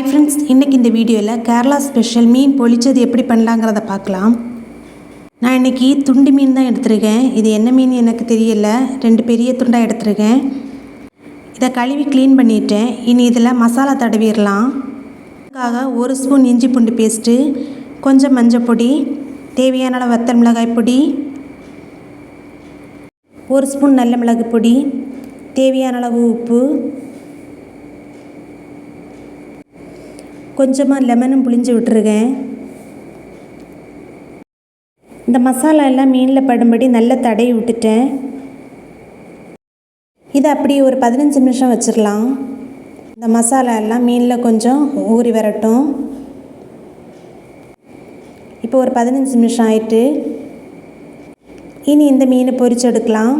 Hi friends இன்றைக்கி இந்த வீடியோவில் கேரளா ஸ்பெஷல் மீன் பொழிச்சது எப்படி பண்ணலாங்கிறத பார்க்கலாம். நான் இன்றைக்கி துண்டு மீன் தான் எடுத்திருக்கேன். இது என்ன மீன் எனக்கு தெரியல. ரெண்டு பெரிய துண்டாக எடுத்திருக்கேன். இதை கழுவி க்ளீன் பண்ணிட்டேன். இனி இதில் மசாலா தடவிடலாம். அதுக்காக ஒரு ஸ்பூன் இஞ்சி பூண்டு பேஸ்ட்டு கொஞ்சம் மஞ்சள் பொடி தேவையான அளவு வத்தல் மிளகாய் பொடி ஒரு ஸ்பூன் நல்ல மிளகு பொடி தேவையான அளவு உப்பு கொஞ்சமாக லெமனும் புளிஞ்சு விட்டுருக்கேன். இந்த மசாலா எல்லாம் மீனில் படும்படி நல்லா தடவி விட்டுட்டேன். இதை அப்படி ஒரு பதினஞ்சு நிமிஷம் வச்சிடலாம் இந்த மசாலா எல்லாம் மீனில் கொஞ்சம் ஊறி வரட்டும். இப்போ ஒரு பதினஞ்சு நிமிஷம் ஆயிட்டு இனி இந்த மீனை பொரிச்சு எடுக்கலாம்.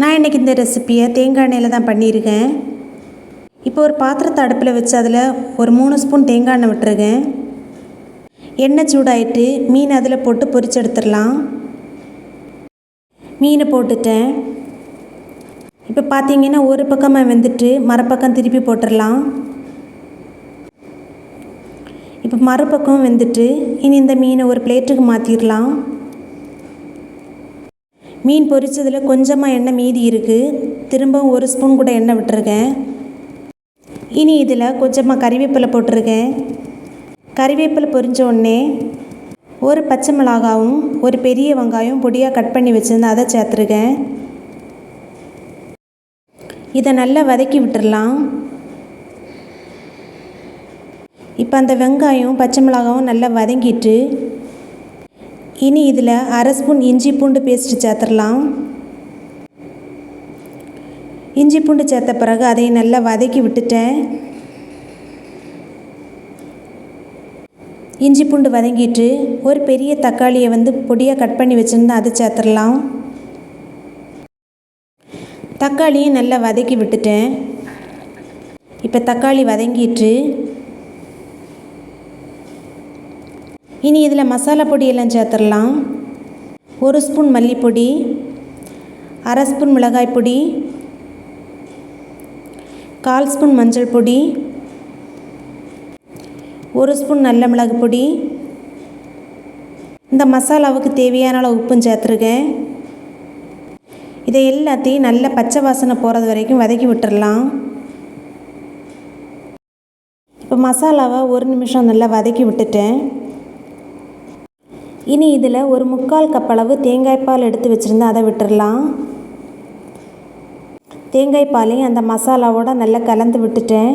நான் இன்றைக்கி இந்த ரெசிப்பியை தேங்காய் எண்ணெயில் தான் பண்ணியிருக்கேன். இப்போ ஒரு பாத்திரத்தை அடுப்பில் வச்சு அதில் ஒரு மூணு ஸ்பூன் தேங்காய் எண்ணெய் விட்டுருக்கேன். எண்ணெய் சூடாயிட்டு மீன் அதில் போட்டு பொரிச்சு எடுத்துடலாம். மீனை போட்டுட்டேன். இப்போ பார்த்தீங்கன்னா ஒரு பக்கமாக வெந்துட்டு மறுபக்கம் திருப்பி போட்டுடலாம். இப்போ மறுபக்கம் வெந்துட்டு இனி இந்த மீனை ஒரு பிளேட்டுக்கு மாற்றிடலாம் மீன் பொரிச்சதில் கொஞ்சமாக எண்ணெய் மீதி இருக்குது. திரும்பவும் ஒரு ஸ்பூன் கூட எண்ணெய் விட்டுருக்கேன். இனி இதில் கொஞ்சமாக கறிவேப்பிலை போட்டிருக்கேன். கறிவேப்பிலை பொரிஞ்ச உடனே ஒரு பச்சை மிளகாவும் ஒரு பெரிய வெங்காயம் பொடியாக கட் பண்ணி வச்சுருந்தேன். அதை சேர்த்துருக்கேன். இதை நல்லா வதக்கி விட்டுடலாம் இப்போ அந்த வெங்காயம் பச்சை மிளகாவும் நல்லா வதங்கிட்டு இனி இதில் அரை ஸ்பூன் இஞ்சி பூண்டு பேஸ்ட்டு சேர்த்துடலாம். இஞ்சி பூண்டு சேர்த்த பிறகு அதை நல்லா வதக்கி விட்டுட்டேன். இஞ்சி பூண்டு வதங்கிட்டு ஒரு பெரிய தக்காளியை வந்து பொடியாக கட் பண்ணி வச்சுருந்தா அதை சேர்த்துடலாம். தக்காளியும் நல்லா வதக்கி விட்டுட்டேன். இப்போ தக்காளி வதங்கிட்டு இனி இதில் மசாலா பொடியெல்லாம் சேர்த்துடலாம். ஒரு ஸ்பூன் மல்லிப்பொடி அரை ஸ்பூன் மிளகாய் பொடி கால் ஸ்பூன் மஞ்சள் பொடி ஒரு ஸ்பூன் நல்ல மிளகு பொடி. இந்த மசாலாவுக்கு தேவையான அளவு உப்பும் சேர்த்துருக்கேன். இதை எல்லாத்தையும் நல்ல பச்சை வாசனை போகிறது வரைக்கும் வதக்கி விட்டுடலாம் இப்போ மசாலாவை ஒரு நிமிஷம் நல்லா வதக்கி விட்டுட்டேன். இனி இதில் ஒரு முக்கால் கப் அளவு தேங்காய் பால் எடுத்து வச்சுருந்தேன் அதை விட்டுடலாம் தேங்காய் பாலையும் அந்த மசாலாவோட நல்லா கலந்து விட்டுட்டேன்.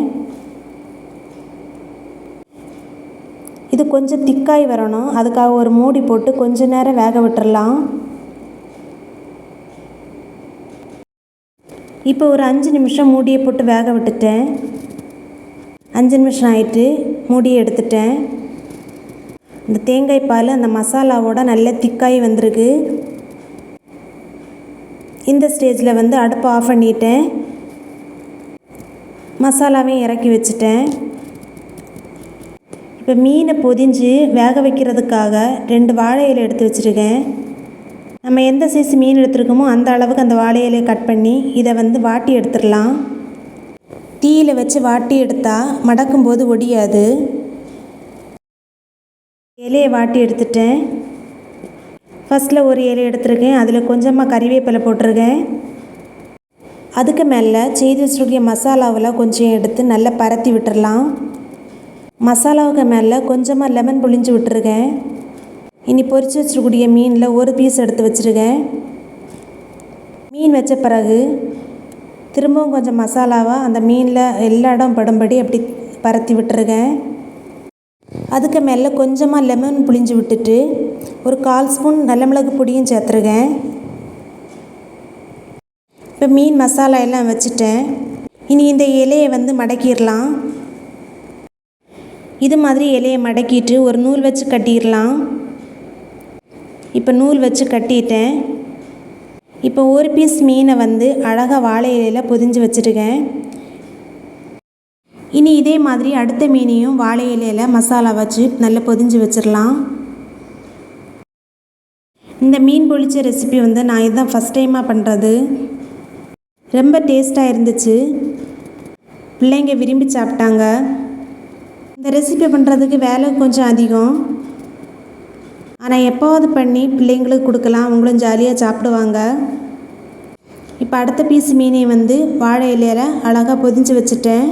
இது கொஞ்சம் திக்காய் வரணும். அதுக்காக ஒரு மூடி போட்டு கொஞ்ச நேரம் வேக விட்டுறலாம். இப்போ ஒரு அஞ்சு நிமிஷம் மூடியை போட்டு வேக விட்டுட்டேன். அஞ்சு நிமிஷம் ஆயிட்டு மூடியை எடுத்துட்டேன். இந்த தேங்காய் பால் அந்த மசாலாவோட நல்ல திக்காய் வந்திருக்கு. இந்த ஸ்டேஜில் வந்து அடுப்பை ஆஃப் பண்ணிட்டேன். மசாலாவையும் இறக்கி வச்சுட்டேன். இப்போ மீனை பொதிஞ்சு வேக வைக்கிறதுக்காக ரெண்டு வாழை இலை எடுத்து வச்சுருக்கேன். நம்ம எந்த சைஸ் மீன் எடுத்துருக்கோமோ அந்த அளவுக்கு அந்த வாழை இலையை கட் பண்ணி இதை வந்து வாட்டி எடுத்துடலாம். தீயில் வச்சு வாட்டி எடுத்தால் மடக்கும்போது ஒடியாது. இலையை வாட்டி எடுத்துட்டேன். ஃபஸ்ட்டில் ஒரு இலை எடுத்திருக்கேன். அதில் கொஞ்சமாக கறிவேப்பிலை போட்டிருக்கேன். அதுக்கு மேலே செய்து வச்சுருக்கிய மசாலாவில் கொஞ்சம் எடுத்து நல்லா பரத்தி விட்டுடலாம் மசாலாவுக்கு மேலே கொஞ்சமாக லெமன் புளிஞ்சு விட்டுருக்கேன். இனி பொரித்து வச்சுருக்கூடிய மீனில் ஒரு பீஸ் எடுத்து வச்சுருக்கேன். மீன் வச்ச பிறகு திரும்பவும் கொஞ்சம் மசாலாவை அந்த மீனில் எல்லா இடம் படும்படி அப்படி பரத்தி விட்டுருக்கேன். அதுக்கு மேலே கொஞ்சமாக லெமன் புளிஞ்சு விட்டுட்டு ஒரு கால் ஸ்பூன் நல்ல மிளகு பொடியும் சேர்த்துருக்கேன். இப்போ மீன் மசாலா எல்லாம் வச்சுட்டேன். இனி இந்த இலையை வந்து மடக்கிடலாம். இது மாதிரி இலையை மடக்கிட்டு ஒரு நூல் வச்சு கட்டிடலாம். இப்போ நூல் வச்சு கட்டிட்டேன். இப்போ ஒரு பீஸ் மீனை வந்து அழகாக வாழை இலையில் பொதிஞ்சு வச்சுருக்கேன். இனி இதே மாதிரி அடுத்த மீனையும் வாழை இலையில் மசாலா வச்சு நல்லா பொதிஞ்சு வச்சிடலாம். இந்த மீன் பொழிச்ச ரெசிபி வந்து நான் இதுதான் ஃபஸ்ட் டைமாக பண்ணுறது ரொம்ப டேஸ்ட்டாக இருந்துச்சு. பிள்ளைங்க விரும்பி சாப்பிட்டாங்க. இந்த ரெசிபி பண்ணுறதுக்கு வேலை கொஞ்சம் அதிகம். ஆனால் எப்போவாது பண்ணி பிள்ளைங்களுக்கு கொடுக்கலாம். அவங்களும் ஜாலியாக சாப்பிடுவாங்க. இப்போ அடுத்த பீஸ் மீனை வந்து வாழை இலையில அழகாக பொதிஞ்சு வச்சுட்டேன்.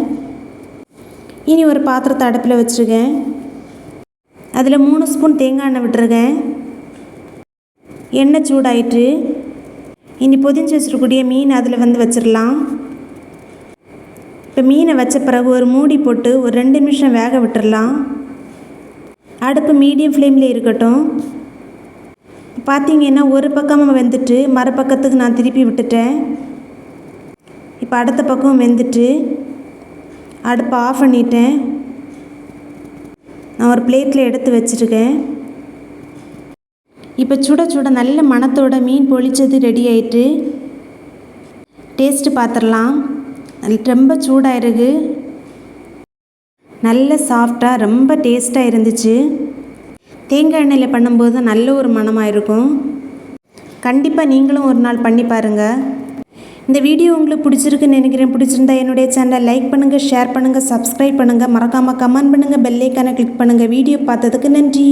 இனி ஒரு பாத்திரத்தை அடுப்பில் வச்சுருக்கேன். அதில் மூணு ஸ்பூன் தேங்காய் எண்ணெய் விட்டுருக்கேன். எண்ணெய் சூடாயிட்டு இனி பொதிஞ்சு வச்சுருக்கூடிய மீன் அதில் வந்து வச்சிடலாம் இப்போ மீனை வச்ச பிறகு ஒரு மூடி போட்டு ஒரு ரெண்டு நிமிஷம் வேக விட்டுடலாம் அடுப்பு மீடியம் ஃப்ளேமில் இருக்கட்டும். பார்த்தீங்கன்னா ஒரு பக்கமாக வெந்துட்டு மறுபக்கத்துக்கு நான் திருப்பி விட்டுட்டேன். இப்போ அடுத்த பக்கம் வெந்துட்டு அடுப்பை ஆஃப் பண்ணிட்டேன். நான் ஒரு பிளேட்டில் எடுத்து வச்சுருக்கேன். இப்போ சுட சுட நல்ல மணத்தோட மீன் பொழிச்சது ரெடி ஆயிட்டு டேஸ்ட்டு பார்த்துடலாம் ரொம்ப சூடாக இருக்கு நல்ல சாஃப்டாக ரொம்ப டேஸ்ட்டாக இருந்துச்சு. தேங்காய் எண்ணெயில் பண்ணும்போது நல்ல ஒரு மணமாக இருக்கும் கண்டிப்பாக நீங்களும் ஒரு நாள் பண்ணி பாருங்கள் இந்த வீடியோ உங்களுக்கு பிடிச்சிருக்குன்னு நினைக்கிறேன். பிடிச்சிருந்தா என்னுடைய சேனலை லைக் பண்ணுங்கள் ஷேர் பண்ணுங்கள் சப்ஸ்கிரைப் பண்ணுங்கள் மறக்காமல் கமெண்ட் பண்ணுங்கள் பெல்லைக்கான கிளிக் பண்ணுங்கள் வீடியோ பார்த்ததுக்கு நன்றி.